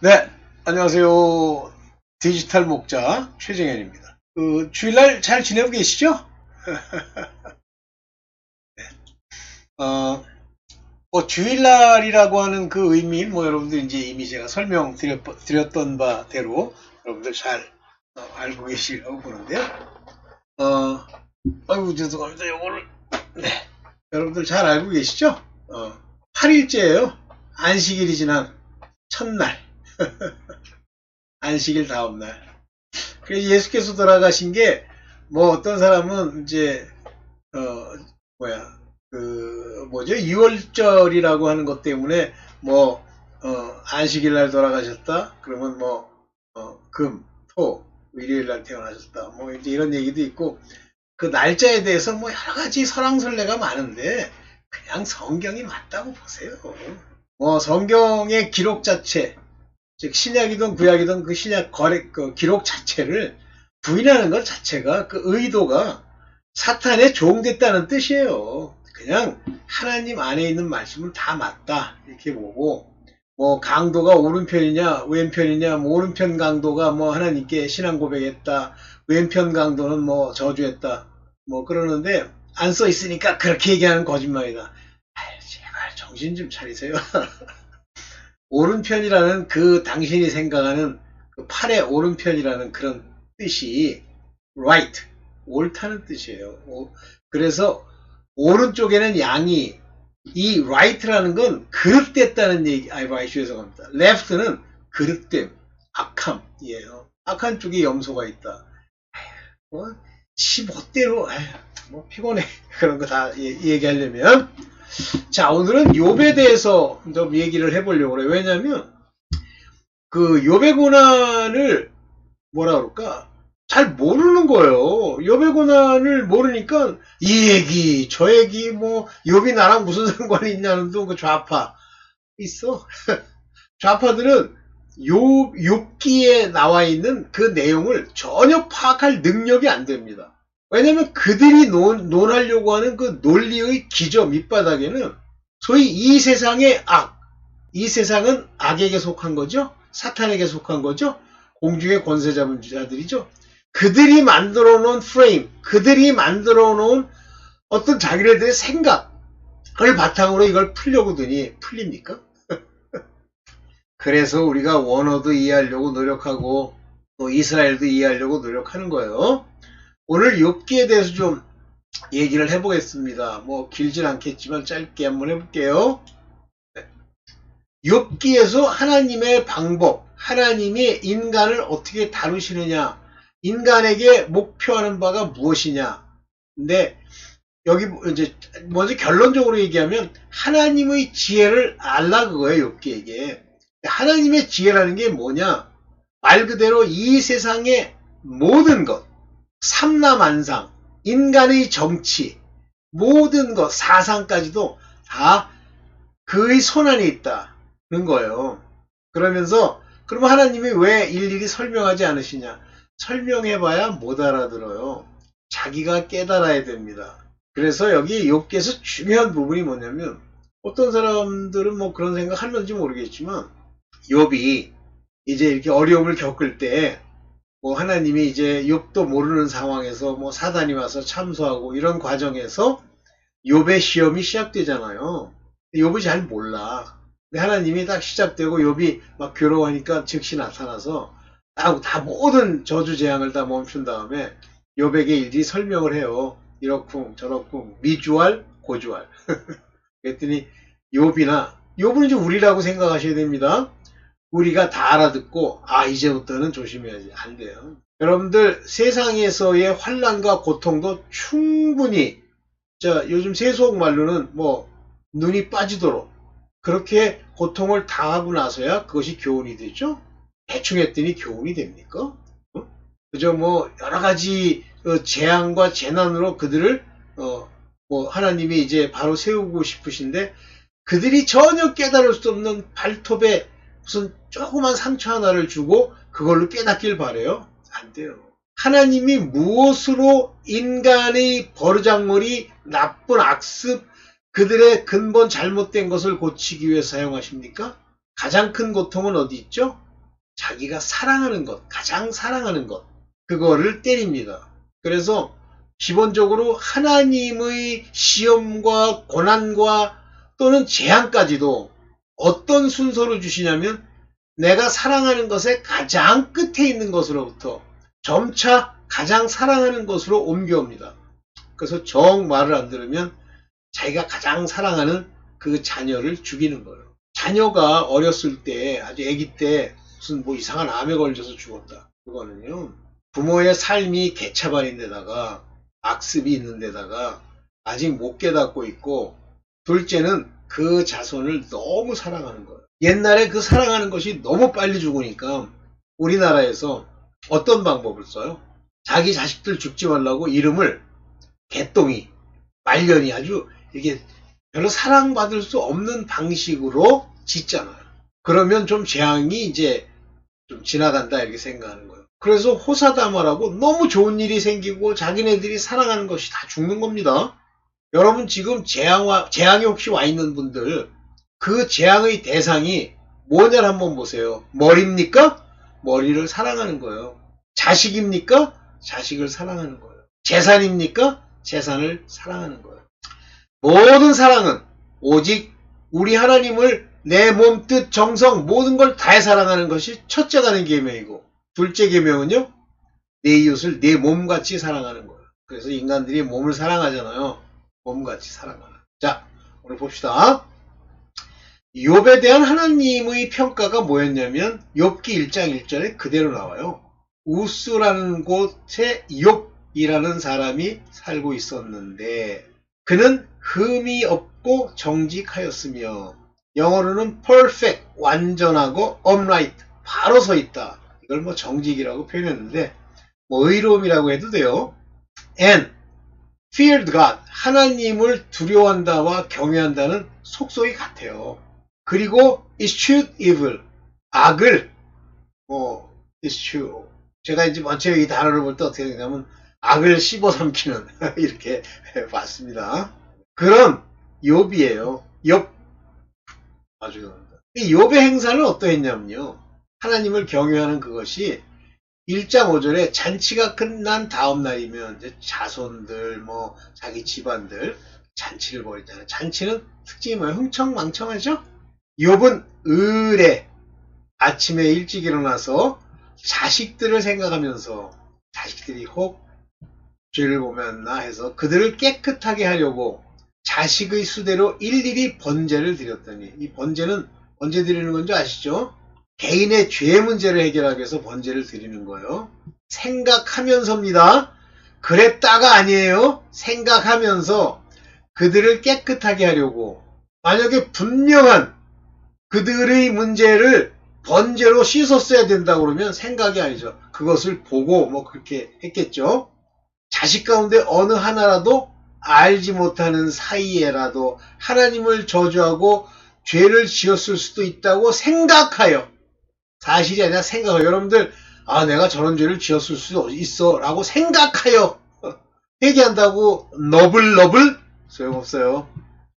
네, 안녕하세요. 디지털 목자 최정현입니다. 그 주일날 잘 지내고 계시죠? 네. 어, 뭐 주일날이라고 하는 그 의미, 뭐 여러분들 이제 이미 제가 설명드렸 던 바대로 여러분들 잘 어, 알고 계시리라고 보는데요. 어, 아이고 죄송합니다. 요거를 네, 여러분들 잘 알고 계시죠? 어, 8일째예요. 안식일이 지난 첫날. 안식일 다음날. 그래서 예수께서 돌아가신 게, 뭐 어떤 사람은 이제, 어, 뭐야, 그, 뭐죠? 6월절이라고 하는 것 때문에, 뭐, 어, 안식일 날 돌아가셨다? 그러면 뭐, 어, 금, 토, 일요일 날 태어나셨다. 뭐 이제 이런 얘기도 있고, 그 날짜에 대해서 뭐 여러 가지 설왕설래가 많은데, 그냥 성경이 맞다고 보세요. 뭐 성경의 기록 자체, 즉 신약이든 구약이든 그 신약 거래 그 기록 자체를 부인하는 것 자체가 그 의도가 사탄에 종됐다는 뜻이에요. 그냥 하나님 안에 있는 말씀은 다 맞다 이렇게 보고 뭐 강도가 오른편이냐 왼편이냐 뭐 오른편 강도가 뭐 하나님께 신앙 고백했다 왼편 강도는 뭐 저주했다 뭐 그러는데 안 써 있으니까 그렇게 얘기하는 거짓말이다. 아유, 제발 정신 좀 차리세요. 오른편이라는 그 당신이 생각하는 그 팔의 오른편이라는 그런 뜻이 right, 옳다는 뜻이에요. 그래서 오른쪽에는 양이 이 right라는 건 그릇됐다는 얘기, 아이 right에서 죄송합니다. left는 그릇됨, 악함이에요. 악한 쪽에 염소가 있다. 뭐 15대로 뭐 피곤해 그런 거 다 얘기하려면 자, 오늘은 욥에 대해서 좀 얘기를 해보려고 그래요. 왜냐면, 그, 욥의 고난을, 뭐라 그럴까? 잘 모르는 거예요. 욥의 고난을 모르니까, 이 얘기, 저 얘기, 뭐, 욥이 나랑 무슨 상관이 있냐는 또그 좌파. 있어. 좌파들은 욥, 욥기에 나와 있는 그 내용을 전혀 파악할 능력이 안 됩니다. 왜냐면 그들이 논, 논하려고 하는 그 논리의 기저 밑바닥에는 소위 이 세상의 악, 이 세상은 악에게 속한 거죠. 사탄에게 속한 거죠. 공중의 권세 잡은 자들이죠. 그들이 만들어 놓은 프레임, 그들이 만들어 놓은 어떤 자기네들의 생각을 바탕으로 이걸 풀려고 드니 풀립니까? 그래서 우리가 원어도 이해하려고 노력하고 또 이스라엘도 이해하려고 노력하는 거예요. 오늘 욥기에 대해서 좀 얘기를 해보겠습니다. 뭐 길진 않겠지만 짧게 한번 해볼게요. 욥기에서 하나님의 방법, 하나님이 인간을 어떻게 다루시느냐, 인간에게 목표하는 바가 무엇이냐. 근데 여기 이제 먼저 결론적으로 얘기하면 하나님의 지혜를 알라 그거예요, 욥기에게. 하나님의 지혜라는 게 뭐냐? 말 그대로 이 세상의 모든 것, 삼라만상, 인간의 정치, 모든 것, 사상까지도 다 그의 손안에 있다는 거예요. 그러면서 그럼 하나님이 왜 일일이 설명하지 않으시냐? 설명해봐야 못 알아들어요. 자기가 깨달아야 됩니다. 그래서 여기 욥기에서 중요한 부분이 뭐냐면 어떤 사람들은 뭐 그런 생각 하는지 모르겠지만 욥이 이제 이렇게 어려움을 겪을 때 뭐 하나님이 이제 욥도 모르는 상황에서 뭐 사단이 와서 참소하고 이런 과정에서 욥의 시험이 시작되잖아요. 욥이 잘 몰라. 근데 하나님이 딱 시작되고 욥이 막 괴로워하니까 즉시 나타나서 다, 다 모든 저주 재앙을 다 멈춘 다음에 욥에게 일일이 설명을 해요. 이렇쿵 저렇쿵 미주알 고주알. 그랬더니 욥이나 욥은 이제 우리라고 생각하셔야 됩니다. 우리가 다 알아듣고 아 이제부터는 조심해야지 안 돼요. 여러분들 세상에서의 환란과 고통도 충분히 자 요즘 세속 말로는 뭐 눈이 빠지도록 그렇게 고통을 당하고 나서야 그것이 교훈이 되죠. 대충 했더니 교훈이 됩니까? 어? 그저 뭐 여러 가지 어, 재앙과 재난으로 그들을 어, 뭐 하나님이 이제 바로 세우고 싶으신데 그들이 전혀 깨달을 수 없는 발톱에 무슨 조그만 상처 하나를 주고 그걸로 깨닫길 바래요? 안 돼요. 하나님이 무엇으로 인간의 버르장머리, 나쁜 악습, 그들의 근본 잘못된 것을 고치기 위해 사용하십니까? 가장 큰 고통은 어디 있죠? 자기가 사랑하는 것, 가장 사랑하는 것, 그거를 때립니다. 그래서 기본적으로 하나님의 시험과 고난과 또는 재앙까지도 어떤 순서로 주시냐면 내가 사랑하는 것의 가장 끝에 있는 것으로부터 점차 가장 사랑하는 것으로 옮겨옵니다. 그래서 정 말을 안 들으면 자기가 가장 사랑하는 그 자녀를 죽이는 거예요. 자녀가 어렸을 때 아주 아기 때 무슨 뭐 이상한 암에 걸려서 죽었다. 그거는요. 부모의 삶이 개차반인 데다가 악습이 있는 데다가 아직 못 깨닫고 있고 둘째는 그 자손을 너무 사랑하는 거예요. 옛날에 그 사랑하는 것이 너무 빨리 죽으니까 우리나라에서 어떤 방법을 써요? 자기 자식들 죽지 말라고 이름을 개똥이, 말년이 아주 이게 별로 사랑받을 수 없는 방식으로 짓잖아요. 그러면 좀 재앙이 이제 좀 지나간다 이렇게 생각하는 거예요. 그래서 호사다마라고 너무 좋은 일이 생기고 자기네들이 사랑하는 것이 다 죽는 겁니다. 여러분 지금 재앙와, 재앙이 혹시 와 있는 분들 그 재앙의 대상이 뭐냐를 한번 보세요. 머리입니까? 머리를 사랑하는 거예요. 자식입니까? 자식을 사랑하는 거예요. 재산입니까? 재산을 사랑하는 거예요. 모든 사랑은 오직 우리 하나님을 내 몸, 뜻, 정성 모든 걸 다해 사랑하는 것이 첫째 가는 계명이고 둘째 계명은요. 내 이웃을 내 몸같이 사랑하는 거예요. 그래서 인간들이 몸을 사랑하잖아요. 몸같이 사랑하는. 자, 오늘 봅시다. 욥에 대한 하나님의 평가가 뭐였냐면 욥기 1장 1절에 그대로 나와요. 우스라는 곳에 욥이라는 사람이 살고 있었는데 그는 흠이 없고 정직하였으며 영어로는 perfect 완전하고 upright 바로 서 있다. 이걸 뭐 정직이라고 표현했는데 뭐 의로움이라고 해도 돼요. and feared God 하나님을 두려워한다와 경외한다는 속속이 같아요. 그리고 eschewed evil 악을 뭐 eschew 제가 이제 먼저 이 단어를 볼 때 어떻게 되냐면 악을 씹어 삼키는 이렇게 봤습니다. 그런 욥이에요. 욥 아주. 이 욥의 행사는 어떠했냐면요. 하나님을 경외하는 그것이 1장 5절에 잔치가 끝난 다음 날이면 이제 자손들 뭐 자기 집안들 잔치를 벌이잖아요. 잔치는 특징이 뭐예요? 흥청망청하죠? 욥은 을에 아침에 일찍 일어나서 자식들을 생각하면서 자식들이 혹 죄를 보면나 해서 그들을 깨끗하게 하려고 자식의 수대로 일일이 번제를 드렸더니 이 번제는 언제 드리는 건지 아시죠? 개인의 죄 문제를 해결하기 위해서 번제를 드리는 거예요. 생각하면서입니다. 그랬다가 아니에요. 생각하면서 그들을 깨끗하게 하려고 만약에 분명한 그들의 문제를 번제로 씻었어야 된다 그러면 생각이 아니죠. 그것을 보고 뭐 그렇게 했겠죠. 자식 가운데 어느 하나라도 알지 못하는 사이에라도 하나님을 저주하고 죄를 지었을 수도 있다고 생각하여 사실이 아니라 생각하여 여러분들 아 내가 저런 죄를 지었을 수도 있어 라고 생각하여 회개한다고 너블 너블 소용없어요.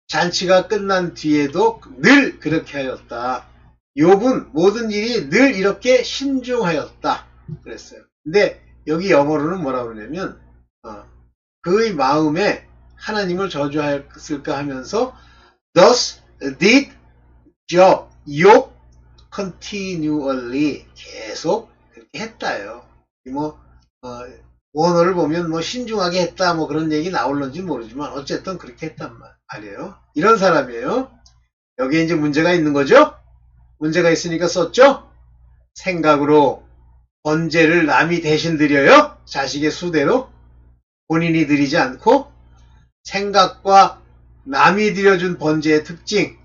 잔치가 끝난 뒤에도 늘 그렇게 하였다. 욥은 모든 일이 늘 이렇게 신중하였다. 그랬어요. 근데 여기 영어로는 뭐라 그러냐면 어, 그의 마음에 하나님을 저주하였을까 하면서 thus did Job, 욥 continually 계속 그렇게 했다요. 뭐 어, 원어를 보면 뭐 신중하게 했다 뭐 그런 얘기 나올는지 모르지만 어쨌든 그렇게 했단 말이에요. 이런 사람이에요. 여기에 이제 문제가 있는 거죠. 문제가 있으니까 썼죠. 생각으로 번제를 남이 대신 드려요. 자식의 수대로 본인이 드리지 않고 생각과 남이 드려준 번제의 특징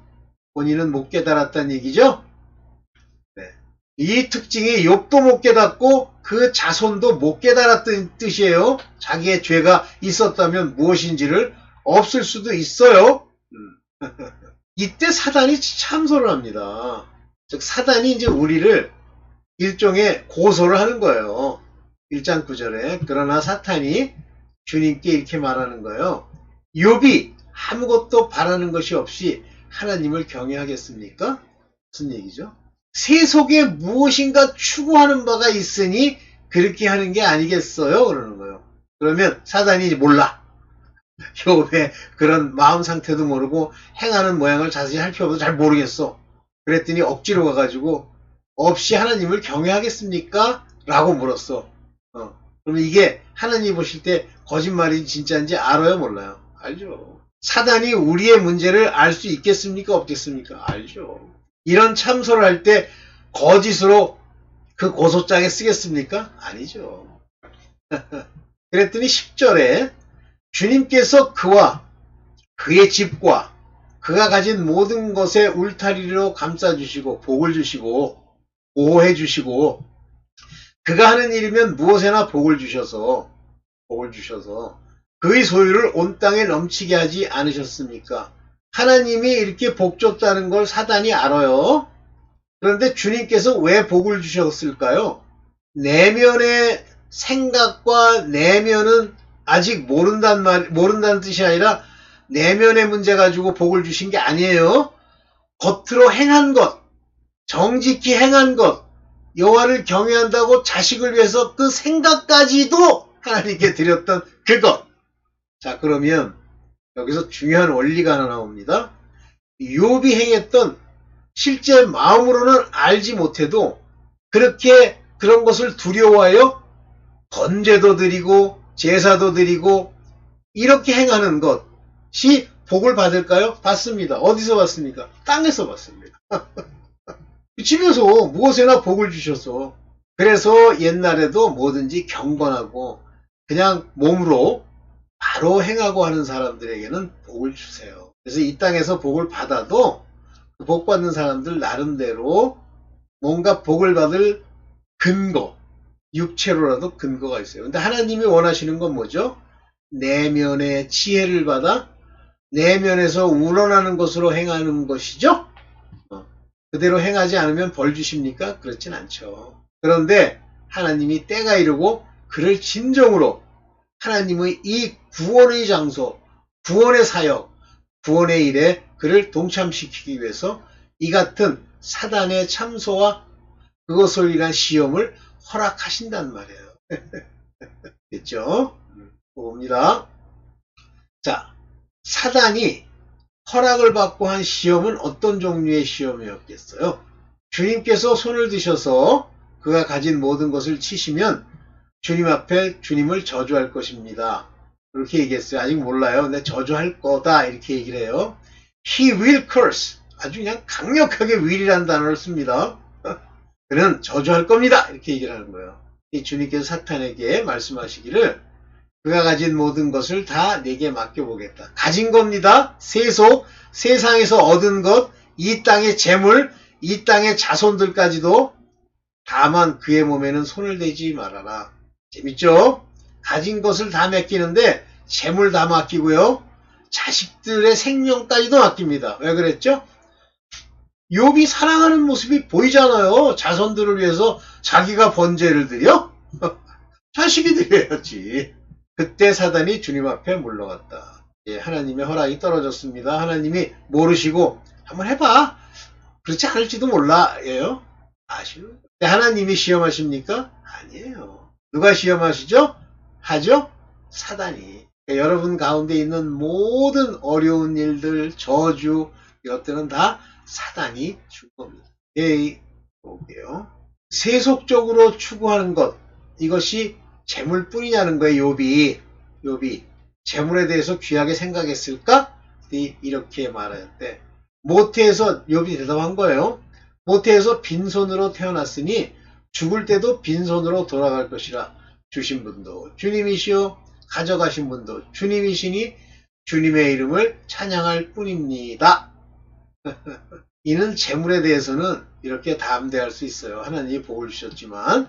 본인은 못 깨달았다는 얘기죠. 네. 이 특징이 욕도 못 깨닫고 그 자손도 못 깨달았던 뜻이에요. 자기의 죄가 있었다면 무엇인지를 없을 수도 있어요. 음. 이때 사단이 참소를 합니다. 즉 사단이 이제 우리를 일종의 고소를 하는 거예요. 1장 9절에 그러나 사탄이 주님께 이렇게 말하는 거예요. 욥이 아무것도 바라는 것이 없이 하나님을 경외하겠습니까? 무슨 얘기죠? 세속에 무엇인가 추구하는 바가 있으니 그렇게 하는 게 아니겠어요? 그러는 거예요. 그러면 사단이 몰라. 욥의 그런 마음 상태도 모르고 행하는 모양을 자세히 살펴봐도 잘 모르겠어. 그랬더니 억지로 가가지고 없이 하나님을 경외하겠습니까? 라고 물었어. 어. 그러면 이게 하나님 보실 때 거짓말인지 진짜인지 알아요? 몰라요? 알죠. 사단이 우리의 문제를 알 수 있겠습니까? 없겠습니까? 알죠. 이런 참소를 할 때 거짓으로 그 고소장에 쓰겠습니까? 아니죠. 그랬더니 10절에 주님께서 그와 그의 집과 그가 가진 모든 것에 울타리로 감싸주시고 복을 주시고 보호해 주시고 그가 하는 일이면 무엇에나 복을 주셔서 복을 주셔서 그의 소유를 온 땅에 넘치게 하지 않으셨습니까? 하나님이 이렇게 복 줬다는 걸 사단이 알아요. 그런데 주님께서 왜 복을 주셨을까요? 내면의 생각과 내면은 아직 모른단 말, 모른다는 뜻이 아니라 내면의 문제 가지고 복을 주신 게 아니에요. 겉으로 행한 것, 정직히 행한 것, 여호와를 경외한다고 자식을 위해서 그 생각까지도 하나님께 드렸던 그것. 자, 그러면 여기서 중요한 원리가 하나 나옵니다. 욥이 행했던 실제 마음으로는 알지 못해도 그렇게 그런 것을 두려워하여 번제도 드리고 제사도 드리고 이렇게 행하는 것이 복을 받을까요? 받습니다. 어디서 받습니까? 땅에서 받습니다. 집에서 무엇에나 복을 주셔서 그래서 옛날에도 뭐든지 경건하고 그냥 몸으로 바로 행하고 하는 사람들에게는 복을 주세요. 그래서 이 땅에서 복을 받아도 그 복 받는 사람들 나름대로 뭔가 복을 받을 근거, 육체로라도 근거가 있어요. 근데 하나님이 원하시는 건 뭐죠? 내면의 지혜를 받아 내면에서 우러나는 것으로 행하는 것이죠? 어, 그대로 행하지 않으면 벌 주십니까? 그렇진 않죠. 그런데 하나님이 때가 이르고 그를 진정으로 하나님의 이 구원의 장소, 구원의 사역, 구원의 일에 그를 동참시키기 위해서 이 같은 사단의 참소와 그것을 위한 시험을 허락하신단 말이에요. 됐죠? 봅니다. 자, 사단이 허락을 받고 한 시험은 어떤 종류의 시험이었겠어요? 주님께서 손을 드셔서 그가 가진 모든 것을 치시면 주님 앞에 주님을 저주할 것입니다. 그렇게 얘기했어요. 아직 몰라요. 근데 저주할 거다. 이렇게 얘기를 해요. He will curse. 아주 그냥 강력하게 will이라는 단어를 씁니다. 그는 저주할 겁니다. 이렇게 얘기를 하는 거예요. 이 주님께서 사탄에게 말씀하시기를 그가 가진 모든 것을 다 내게 맡겨보겠다. 가진 겁니다. 세속, 세상에서 얻은 것, 이 땅의 재물, 이 땅의 자손들까지도 다만 그의 몸에는 손을 대지 말아라. 재밌죠? 가진 것을 다 맡기는데 재물 다 맡기고요. 자식들의 생명까지도 맡깁니다. 왜 그랬죠? 욥이 사랑하는 모습이 보이잖아요. 자손들을 위해서 자기가 번제를 드려? 자식이 드려야지. 그때 사단이 주님 앞에 물러갔다. 예, 하나님의 허락이 떨어졌습니다. 하나님이 모르시고 한번 해봐. 그렇지 않을지도 몰라. 예요. 아시오. 하나님이 시험하십니까? 아니에요. 누가 시험하시죠? 하죠? 사단이. 그러니까 여러분 가운데 있는 모든 어려운 일들, 저주, 이것들은 다 사단이 준 겁니다. 예, 볼게요. 세속적으로 추구하는 것, 이것이 재물뿐이냐는 거예요, 욥이. 욥이. 재물에 대해서 귀하게 생각했을까? 이렇게 말하였대. 모태에서 욥이 대답한 거예요. 모태에서 빈손으로 태어났으니 죽을 때도 빈손으로 돌아갈 것이라 주신 분도 주님이시오 가져가신 분도 주님이시니 주님의 이름을 찬양할 뿐입니다. 이는 재물에 대해서는 이렇게 담대할 수 있어요. 하나님이 복을 주셨지만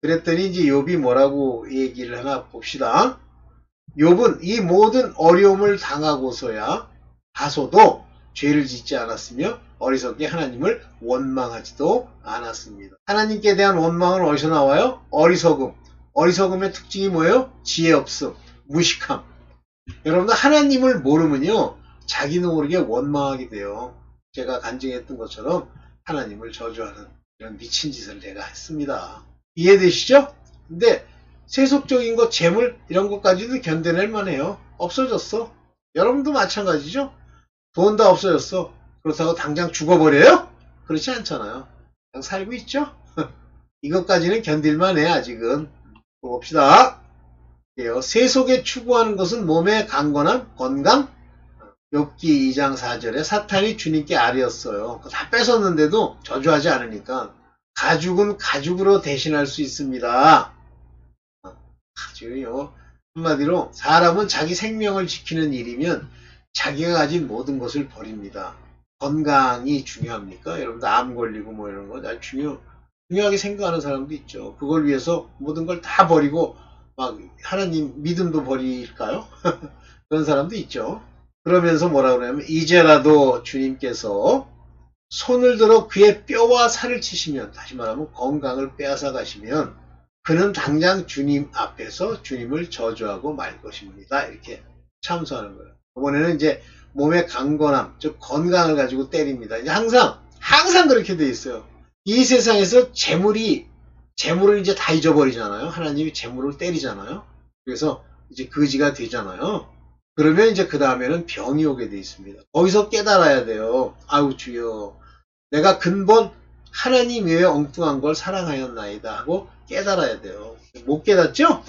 그랬더니 이제 욥이 뭐라고 얘기를 하나 봅시다. 욥은 이 모든 어려움을 당하고서야 하소도 죄를 짓지 않았으며 어리석게 하나님을 원망하지도 않았습니다. 하나님께 대한 원망은 어디서 나와요? 어리석음. 어리석음의 특징이 뭐예요? 지혜 없음, 무식함. 여러분들 하나님을 모르면요. 자기는 모르게 원망하게 돼요. 제가 간증했던 것처럼 하나님을 저주하는 이런 미친 짓을 내가 했습니다. 이해되시죠? 근데 세속적인 것, 재물 이런 것까지도 견뎌낼 만해요. 없어졌어. 여러분도 마찬가지죠? 돈 다 없어졌어. 그렇다고 당장 죽어버려요? 그렇지 않잖아요. 그냥 살고 있죠? 이것까지는 견딜만 해 아직은. 또 봅시다. 세속에 추구하는 것은 몸의 강건함, 건강. 욥기 2장 4절에 사탄이 주님께 아뢰었어요. 다 뺏었는데도 저주하지 않으니까 가죽은 가죽으로 대신할 수 있습니다. 가죽이요. 한마디로 사람은 자기 생명을 지키는 일이면 자기가 가진 모든 것을 버립니다. 건강이 중요합니까? 여러분들 암 걸리고 뭐 이런 거 아주 중요, 중요하게 생각하는 사람도 있죠. 그걸 위해서 모든 걸 다 버리고 막 하나님 믿음도 버릴까요? 그런 사람도 있죠. 그러면서 뭐라 그러냐면 이제라도 주님께서 손을 들어 그의 뼈와 살을 치시면 다시 말하면 건강을 빼앗아 가시면 그는 당장 주님 앞에서 주님을 저주하고 말 것입니다. 이렇게 참소하는 거예요. 이번에는 이제 몸의 강건함, 즉 건강을 가지고 때립니다. 이제 항상 항상 그렇게 돼 있어요. 이 세상에서 재물이 재물을 이제 다 잊어버리잖아요. 하나님이 재물을 때리잖아요. 그래서 이제 거지가 되잖아요. 그러면 이제 그 다음에는 병이 오게 돼 있습니다. 거기서 깨달아야 돼요. 아우 주여, 내가 근본 하나님 외에 엉뚱한 걸 사랑하였나이다 하고 깨달아야 돼요. 못 깨닫죠?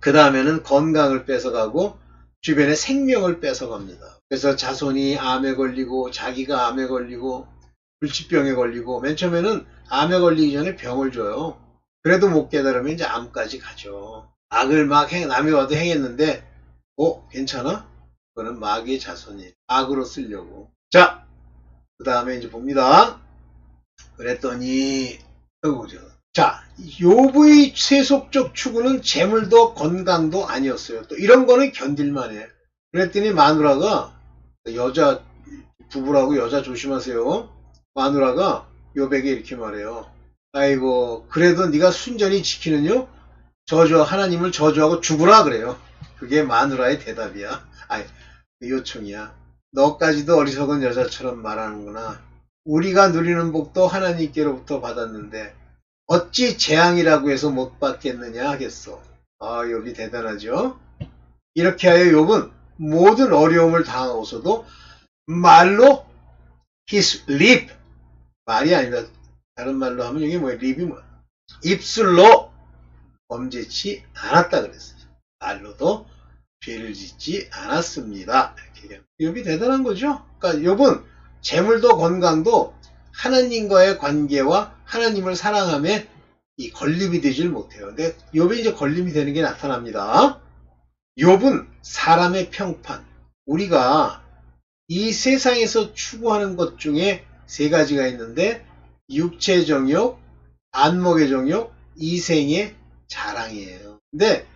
그 다음에는 건강을 뺏어가고 주변의 생명을 뺏어갑니다. 그래서 자손이 암에 걸리고 자기가 암에 걸리고 불치병에 걸리고 맨 처음에는 암에 걸리기 전에 병을 줘요. 그래도 못 깨달으면 이제 암까지 가죠. 악을 막 행, 남이 와도 행했는데 어? 괜찮아? 그거는 마귀의 자손이 악으로 쓰려고. 자, 그 다음에 이제 봅니다. 그랬더니, 어이구, 저. 자, 요부의 세속적 추구는 재물도 건강도 아니었어요. 또 이런 거는 견딜만해. 그랬더니 마누라가 여자 부부라고 여자 조심하세요. 마누라가 요백에 이렇게 말해요. 아이고 그래도 네가 순전히 지키는요 저주 하나님을 저주하고 죽으라 그래요. 그게 마누라의 대답이야. 아니 요청이야. 너까지도 어리석은 여자처럼 말하는구나. 우리가 누리는 복도 하나님께로부터 받았는데 어찌 재앙이라고 해서 못 받겠느냐 하겠어. 아, 욥이 대단하죠? 이렇게 하여 욥은 모든 어려움을 당하고서도 말로 his lip 말이 아니라 다른 말로 하면 이게 뭐야? 립이 뭐야? 입술로 범죄치 않았다 그랬어요. 말로도 죄를 짓지 않았습니다. 이렇게 욥이 대단한 거죠. 그러니까 욥은 재물도 건강도 하나님과의 관계와 하나님을 사랑함에 이 걸림이 되질 못해요. 근데 욥이 이제 걸림이 되는 게 나타납니다. 욥은 사람의 평판. 우리가 이 세상에서 추구하는 것 중에 세 가지가 있는데 육체 정욕, 안목의 정욕, 이생의 자랑이에요. 근데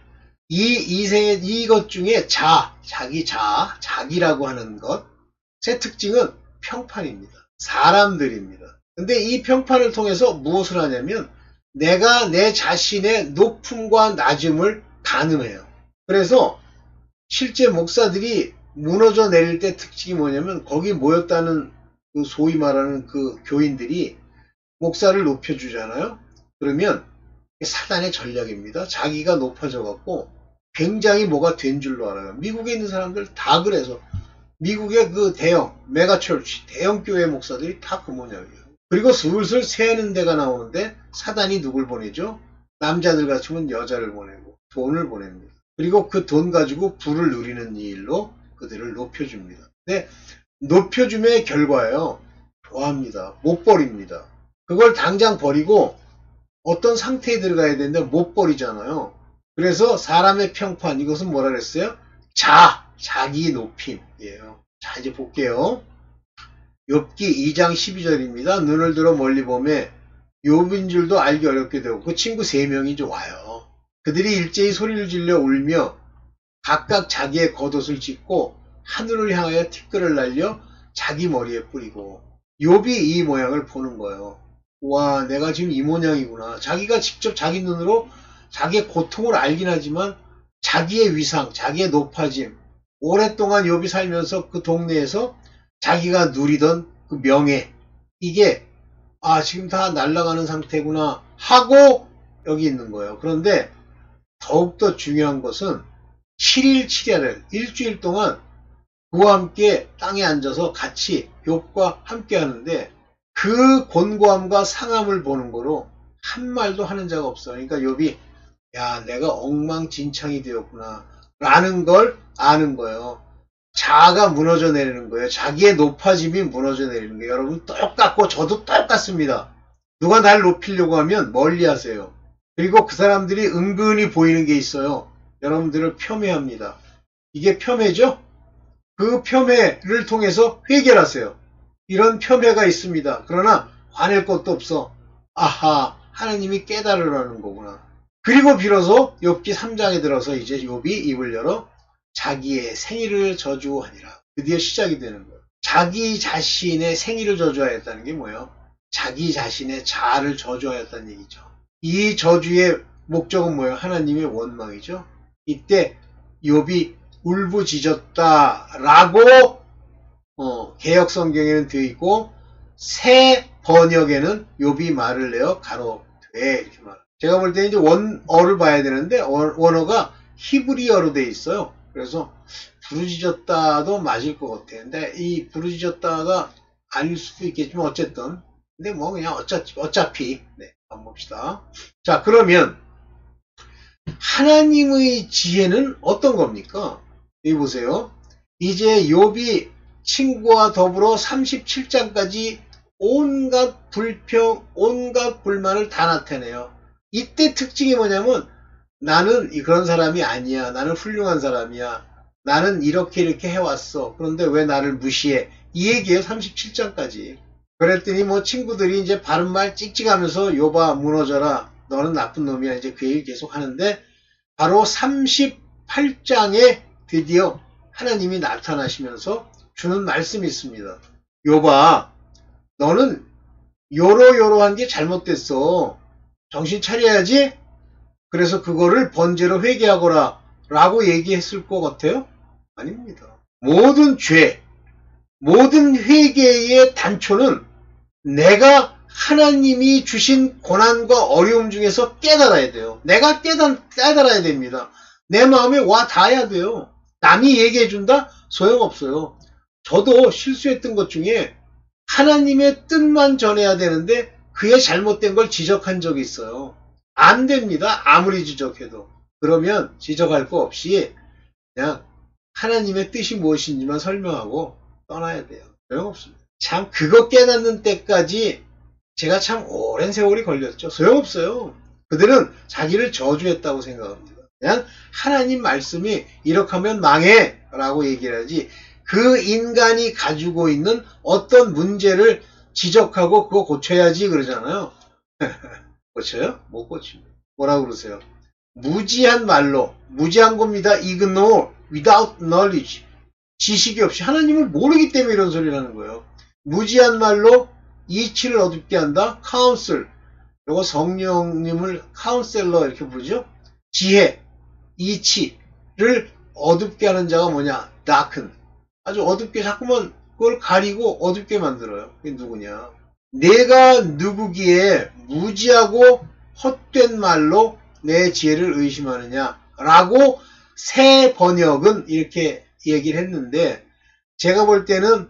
이 이생의 이것 중에 자, 자기 자, 자기라고 하는 것의 특징은 평판입니다. 사람들입니다. 근데 이 평판을 통해서 무엇을 하냐면 내가 내 자신의 높음과 낮음을 가늠해요. 그래서 실제 목사들이 무너져 내릴 때 특징이 뭐냐면 거기 모였다는 그 소위 말하는 그 교인들이 목사를 높여주잖아요. 그러면 사단의 전략입니다. 자기가 높아져 갖고 굉장히 뭐가 된 줄로 알아요. 미국에 있는 사람들 다 그래서 미국의 그 대형 메가철치 대형 교회 목사들이 다그 모양이에요. 그리고 슬슬 새하는 데가 나오는데 사단이 누굴 보내죠? 남자들 같으면 여자를 보내고 돈을 보냅니다. 그리고 그 돈 가지고 부를 누리는 일로 그들을 높여줍니다. 근데 높여줌의 결과예요. 좋아합니다. 못 버립니다. 그걸 당장 버리고 어떤 상태에 들어가야 되는데 못 버리잖아요. 그래서 사람의 평판 이것은 뭐라 그랬어요? 자, 자기 높임이에요. 자 이제 볼게요. 욥기 2장 12절입니다. 눈을 들어 멀리 보매 욥인 줄도 알기 어렵게 되고 그 친구 세 명이 이제 와요. 그들이 일제히 소리를 질러 울며 각각 자기의 겉옷을 찢고 하늘을 향하여 티끌을 날려 자기 머리에 뿌리고 욥이 이 모양을 보는 거예요. 와 내가 지금 이 모양이구나. 자기가 직접 자기 눈으로 자기의 고통을 알긴 하지만 자기의 위상, 자기의 높아짐, 오랫동안 욥이 살면서 그 동네에서 자기가 누리던 그 명예, 이게 아, 지금 다 날아가는 상태구나 하고 여기 있는 거예요. 그런데 더욱더 중요한 것은 7일 7야를 일주일 동안 그와 함께 땅에 앉아서 같이 욥과 함께 하는데 그 곤고함과 상함을 보는 거로 한 말도 하는 자가 없어. 그러니까 욥이 야 내가 엉망진창이 되었구나 라는 걸 아는 거예요. 자아가 무너져 내리는 거예요. 자기의 높아짐이 무너져 내리는 거예요. 여러분 똑같고 저도 똑같습니다. 누가 날 높이려고 하면 멀리 하세요. 그리고 그 사람들이 은근히 보이는 게 있어요. 여러분들을 폄훼합니다. 이게 폄훼죠? 그 폄훼를 통해서 회개하세요. 이런 폄훼가 있습니다. 그러나 화낼 것도 없어. 아하, 하나님이 깨달으라는 거구나. 그리고 비로소 욥기 3장에 들어서 이제 욥이 입을 열어 자기의 생일을 저주하니라. 드디어 시작이 되는 거예요. 자기 자신의 생일을 저주하였다는 게 뭐예요? 자기 자신의 자아를 저주하였다는 얘기죠. 이 저주의 목적은 뭐예요? 하나님의 원망이죠. 이때 욥이 울부짖었다라고 어, 개혁 성경에는 되어 있고 새 번역에는 욥이 말을 내어 가로되 이렇게 말. 제가 볼 때는 이제 원어를 봐야 되는데 원어가 히브리어로 돼 있어요. 그래서 부르짖었다도 맞을 것 같아요. 근데 이 부르짖었다가 아닐 수도 있겠지만 어쨌든 근데 뭐 그냥 어차피 어차피 네, 한번 봅시다. 자 그러면 하나님의 지혜는 어떤 겁니까? 여기 보세요. 이제 욥이 친구와 더불어 37장까지 온갖 불평, 온갖 불만을 다 나타내요. 이때 특징이 뭐냐면 나는 그런 사람이 아니야. 나는 훌륭한 사람이야. 나는 이렇게 이렇게 해왔어. 그런데 왜 나를 무시해? 이 얘기예요. 37장까지. 그랬더니 뭐 친구들이 이제 바른 말 찍찍하면서 요바 무너져라. 너는 나쁜 놈이야. 이제 그 얘기 계속 하는데 바로 38장에 드디어 하나님이 나타나시면서 주는 말씀이 있습니다. 요바 너는 요러요러한 게 잘못됐어. 정신 차려야지. 그래서 그거를 번제로 회개하거라 라고 얘기했을 것 같아요? 아닙니다. 모든 죄, 모든 회개의 단초는 내가 하나님이 주신 고난과 어려움 중에서 깨달아야 돼요. 내가 깨달, 깨달아야 됩니다. 내 마음에 와 닿아야 돼요. 남이 얘기해 준다? 소용없어요. 저도 실수했던 것 중에 하나님의 뜻만 전해야 되는데 그의 잘못된 걸 지적한 적이 있어요. 안 됩니다. 아무리 지적해도. 그러면 지적할 거 없이 그냥 하나님의 뜻이 무엇인지만 설명하고 떠나야 돼요. 소용없습니다. 참 그거 깨닫는 때까지 제가 참 오랜 세월이 걸렸죠. 소용없어요. 그들은 자기를 저주했다고 생각합니다. 그냥 하나님 말씀이 이렇게 하면 망해 라고 얘기를 하지 그 인간이 가지고 있는 어떤 문제를 지적하고 그거 고쳐야지 그러잖아요. 고쳐요? 못 고칩니다. 뭐라고 그러세요? 무지한 말로 무지한 겁니다. ignore without knowledge 지식이 없이 하나님을 모르기 때문에 이런 소리를 하는 거예요. 무지한 말로 이치를 어둡게 한다. counsel 요거 성령님을 카운셀러 이렇게 부르죠. 지혜, 이치를 어둡게 하는 자가 뭐냐? darken 아주 어둡게 자꾸만 그걸 가리고 어둡게 만들어요. 그게 누구냐? 내가 누구기에 무지하고 헛된 말로 내 지혜를 의심하느냐? 라고 새 번역은 이렇게 얘기를 했는데 제가 볼 때는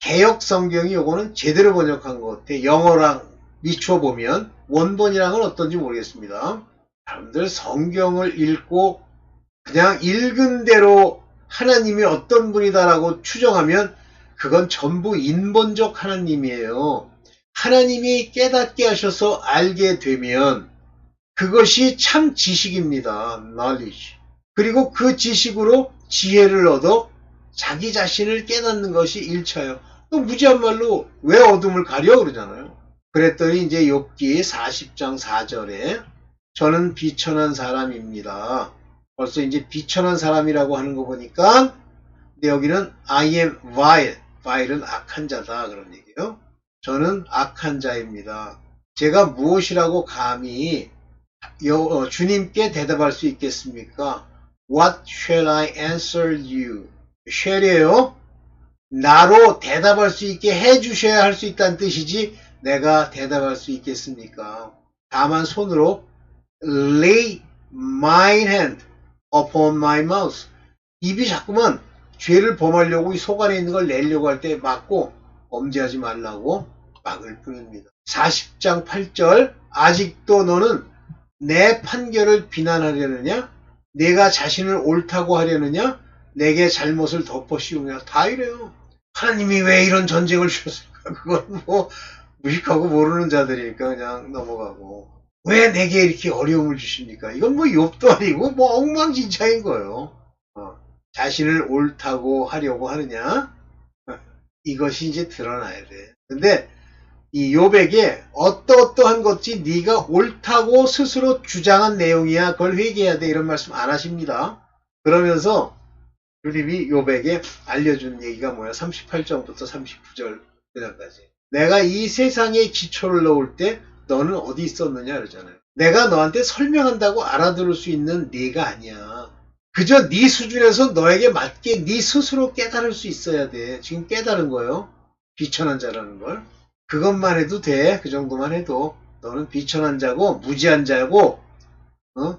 개혁 성경이 요거는 제대로 번역한 것 같아. 영어랑 미추어 보면 원본이랑은 어떤지 모르겠습니다. 여러분들 성경을 읽고 그냥 읽은 대로 하나님이 어떤 분이다라고 추정하면 그건 전부 인본적 하나님이에요. 하나님이 깨닫게 하셔서 알게 되면 그것이 참 지식입니다. knowledge. 그리고 그 지식으로 지혜를 얻어 자기 자신을 깨닫는 것이 1차요. 또 무지한 말로 왜 어둠을 가려 그러잖아요. 그랬더니 이제 욥기 40장 4절에 저는 비천한 사람입니다. 벌써 이제 비천한 사람이라고 하는 거 보니까 근데 여기는 I am vile. vile은 악한 자다 그런 얘기예요. 저는 악한 자입니다. 제가 무엇이라고 감히 어, 주님께 대답할 수 있겠습니까? What shall I answer you? shall이에요. 나로 대답할 수 있게 해주셔야 할 수 있다는 뜻이지 내가 대답할 수 있겠습니까? 다만 손으로 lay my hand upon my mouth. 입이 자꾸만 죄를 범하려고 이 속 안에 있는 걸 내려고 할때 막고 엄지하지 말라고 막을 뿐입니다. 40장 8절 아직도 너는 내 판결을 비난하려느냐? 내가 자신을 옳다고 하려느냐? 내게 잘못을 덮어 씌우냐? 다 이래요. 하나님이 왜 이런 전쟁을 주셨을까? 그건 뭐 무식하고 모르는 자들이니까 그냥 넘어가고 왜 내게 이렇게 어려움을 주십니까? 이건 뭐 욕도 아니고 뭐 엉망진창인 거예요. 어, 자신을 옳다고 하려고 하느냐? 어, 이것이 이제 드러나야 돼. 근데 이 요백에 어떠어떠한 것이 네가 옳다고 스스로 주장한 내용이야. 그걸 회개해야 돼. 이런 말씀 안 하십니다. 그러면서 주님이 요백에 알려준 얘기가 뭐야? 38절부터 39절 그날까지. 내가 이 세상에 기초를 넣을 때 너는 어디 있었느냐 그러잖아요. 내가 너한테 설명한다고 알아들을 수 있는 네가 아니야. 그저 네 수준에서 너에게 맞게 네 스스로 깨달을 수 있어야 돼. 지금 깨달은 거예요. 비천한 자라는 걸. 그것만 해도 돼. 그 정도만 해도 너는 비천한 자고 무지한 자고 어?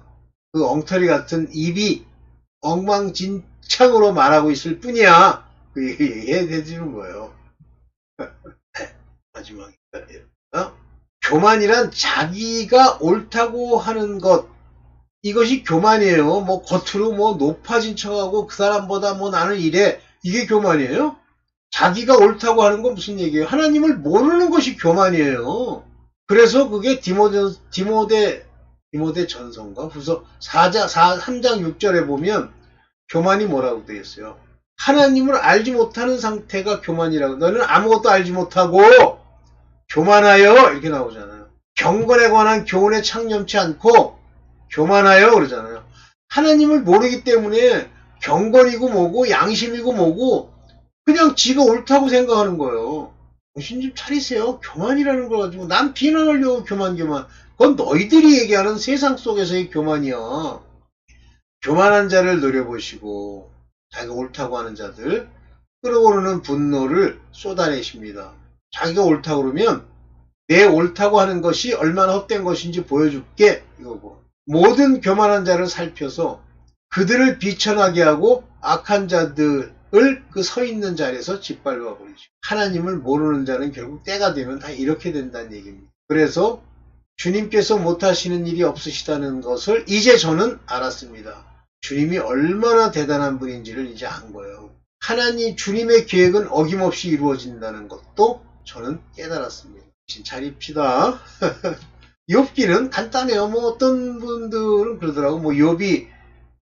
그 엉터리 같은 입이 엉망진창으로 말하고 있을 뿐이야. 그 얘기해야 되는 거예요. 마지막에 어? 교만이란 자기가 옳다고 하는 것 이것이 교만이에요. 뭐 겉으로 뭐 높아진 척하고 그 사람보다 뭐 나는 이래 이게 교만이에요? 자기가 옳다고 하는 건 무슨 얘기예요? 하나님을 모르는 것이 교만이에요. 그래서 그게 디모데 디모데 디모데 전성과 후서 4장 4, 3장 6절에 보면 교만이 뭐라고 되어 있어요? 하나님을 알지 못하는 상태가 교만이라고. 너는 아무것도 알지 못하고 교만하여 이렇게 나오잖아요. 경건에 관한 교훈에 창념치 않고 교만하여 그러잖아요. 하나님을 모르기 때문에 경건이고 뭐고 양심이고 뭐고 그냥 지가 옳다고 생각하는 거예요. 정신 좀 차리세요. 교만이라는 걸 가지고 난 비난하려고 교만 교만. 그건 너희들이 얘기하는 세상 속에서의 교만이야. 교만한 자를 노려보시고 자기가 옳다고 하는 자들 끌어오르는 분노를 쏟아내십니다. 자기가 옳다고 그러면 내 옳다고 하는 것이 얼마나 헛된 것인지 보여줄게 이거고 모든 교만한 자를 살펴서 그들을 비천하게 하고 악한 자들을 그 서 있는 자리에서 짓밟아 버리죠. 하나님을 모르는 자는 결국 때가 되면 다 이렇게 된다는 얘기입니다. 그래서 주님께서 못하시는 일이 없으시다는 것을 이제 저는 알았습니다. 주님이 얼마나 대단한 분인지를 이제 안 거예요. 하나님 주님의 계획은 어김없이 이루어진다는 것도 저는 깨달았습니다. 차립시다. 욥기는 간단해요. 뭐 어떤 분들은 그러더라고. 뭐 욥이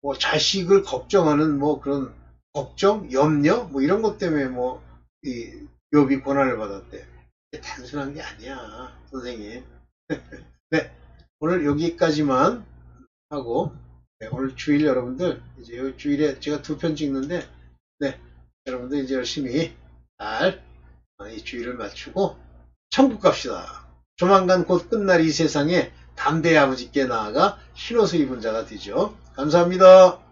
뭐 자식을 걱정하는 뭐 그런 걱정, 염려 뭐 이런 것 때문에 뭐이 욥이 고난을 받았대. 단순한 게 아니야, 선생님. 네, 오늘 여기까지만 하고 네, 오늘 주일 여러분들 이제 요 주일에 제가 두 편 찍는데 네, 여러분들 이제 열심히 잘 이 주일을 맞추고 천국 갑시다. 조만간 곧 끝날 이 세상에 담대 아버지께 나아가 흰옷을 입은 자가 되죠. 감사합니다.